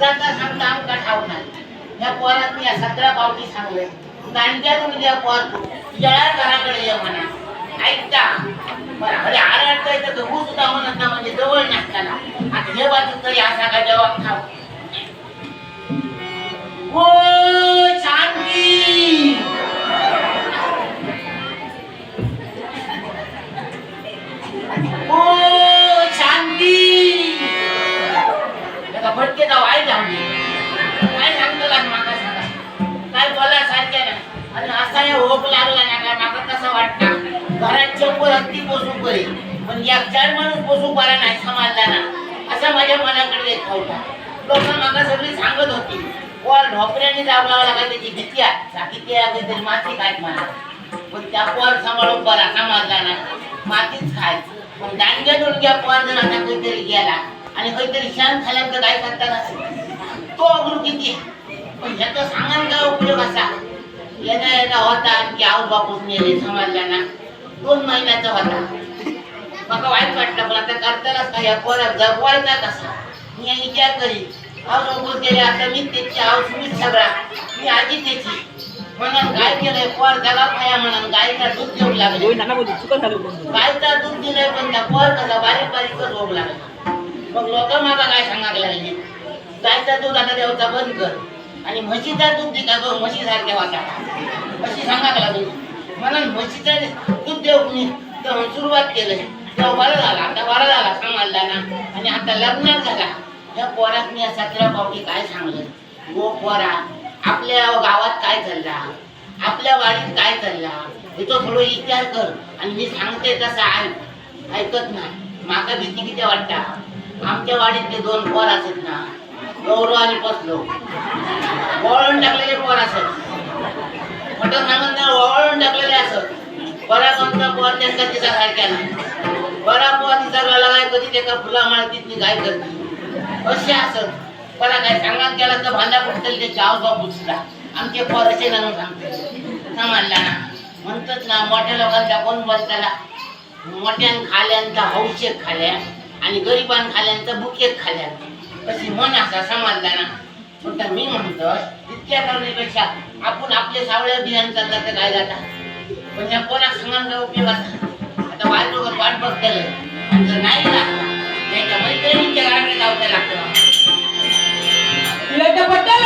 जाता सांगता आमका ठाऊक नाही. या पोरात मी या सतरा पावटी सांगले दांड्यातून द्या पोर जळा घराकडे ये म्हणा. ऐकता. बरं अरे आरडता येतं तर भू सुद्धा म्हणत ना म्हणजे जवळ नसताना. आता हे बाजू तरी असा का जवाब खाव हो शांती! हो घरात चौकोर हत्ती बसू पडे. पण या चार माणूस बसू पारा नाही समाजला ना. असा माझ्या मनाकडे एक होता. लोक माका सगळी सांगत होती पोर ढोकऱ्याने दाबलावा लागा त्याची भीती आहे. साकिती आहे तरी माती काय म्हणा पण त्या पोर सांभाळून बरा समाजला ना. मातीच खाय पण दांड्या डोलग्या पोर जर आता काहीतरी गेला. आणि काहीतरी शान खाल्यानंतर काय करताना तो अगरू किती पण ह्याचा सांगान काय उपयोग असा? येणा येणा होता की आऊ बापून नेले समाजला ना. दोन महिन्याचा होता मला वाईट वाटलं पण आता करतानाच काय या पोरात जगवायचा कसा मी विचार करी? आऊ बापूस गेले आता मी त्याची आऊस मीच सगळा. मी आजी त्याची. म्हणून काय केलंय पोर खाया म्हणून गायचा दूध देऊ लागले. गायचा दूध दिलंय पण त्या पोर कसा बारीक बारीकच होऊ लागला. मग लोक मला काय सांगायला लागले? गायचा दूध आता देवचा बंद कर. आणि म्हशीचा दूध दे का गं? म्हशी सारख्या वाटा. म्हशी सांगायला लागली. मला म्हशीचं दूध देऊ सुरुवात केलं. तेव्हा बरं झाला. आता बरा झाला सांगायला ना आणि आता लग्न झाला. या पोरात मी सतरा पावटी काय सांगलं? गो हो पोरा आपल्या गावात काय चालला? आपल्या वाडीत काय चालला? हे तो थोडं विचार कर. आणि मी सांगते तसं ऐक ऐकत नाही माका भीती किती वाटता. आमच्या वाडीत ते दोन पोर असत ना. गौरव आणि पसलो वळून टाकलेले पोर असत म्हटलं सांगत नाही वळून टाकलेले असत बरा कोणता पोर त्यांचा तिचा काय केला बरा पोर तिचा गळा काय कधी त्याका फुला माळतीत मी काय करते. असे असत बरा काय सांगा त्याला तर भांडा पडतील ते चाव बाबू सुद्धा आमचे पोर असे सांगते समजला ना? म्हणतात ना मोठ्या लोकांचा कोण बसताला मोठ्यान खाल्यांचा हौशेक खाल्या आणि गरिबान खाल्यांचा बुकेक खाल्या. कशी मन असा समजला ना? पण मी म्हणतो तितक्या करण्यापेक्षा आपण आपले सावळे अभियान चालला तर काय जाता? म्हणजे पण त्या कोणाक सांगायचा उपयोग असा आता वाट वाट बघतलं आणि जर नाही लागला त्याच्या मैत्रिणींच्या घराकडे जाऊ लागतं. लट पट्टा